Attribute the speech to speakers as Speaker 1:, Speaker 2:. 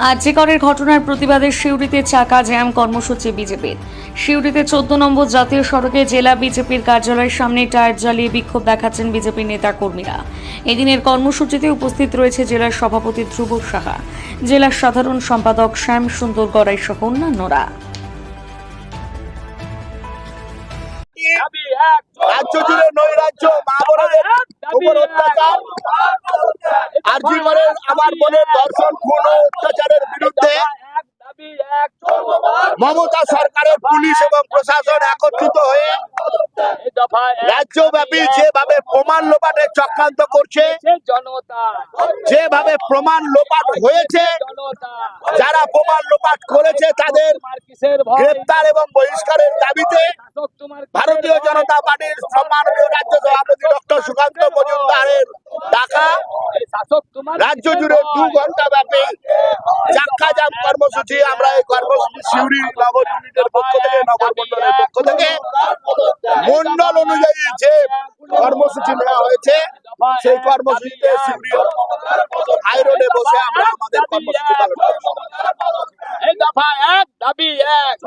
Speaker 1: আর্যিকরের ঘটনার প্রতিবাদে সিউড়িতে চাকা জ্যাম কর্মসূচি বিজেপির। সিউড়িতে চোদ্দ নম্বর জাতীয় সড়কে জেলা বিজেপির কার্যালয়ের সামনে টায়ার জ্বালিয়ে বিক্ষোভ দেখাচ্ছেন বিজেপির নেতা কর্মীরা। এদিনের কর্মসূচিতে উপস্থিত রয়েছে জেলার সভাপতি ধ্রুব সাহা জেলার সাধারণ সম্পাদক শ্যাম সুন্দর গড়াই সহ অন্যান্যরা।
Speaker 2: রাজ্য জুড়ে নৈরাজ্য মা অত্যাচার। আরজি জীবনের আমার মনে দর্শন কোন অত্যাচারের বিরুদ্ধে মমতা সরকারের পুলিশ এবং প্রশাসন একত্রিত হয়ে রাজ্যব্যাপী যেভাবে প্রমাণ লোপাটের চক্রান্ত করছে, যেভাবে প্রমাণ লোপাট হয়েছে, যারা প্রমাণ লোপাট করেছে তাদের গ্রেপ্তার এবং বহিষ্কারের দাবিতে ভারতীয় জনতা পার্টির সম্মানীয় রাজ্য সভাপতি ডক্টর সুকান্ত মজুমদারের ডাকা রাজ্য জুড়ে দু ঘণ্টা ব্যাপী চাক্কা জাম কর্মসূচি আমরা সিউড়ি মন্ডল অনুযায়ী যে কর্মসূচি নেওয়া হয়েছে, সেই কর্মসূচিতে সিউড়ি হাই রোডে বসে আমরা আমাদের কর্মসূচি পালন করছি
Speaker 3: দাবি এক।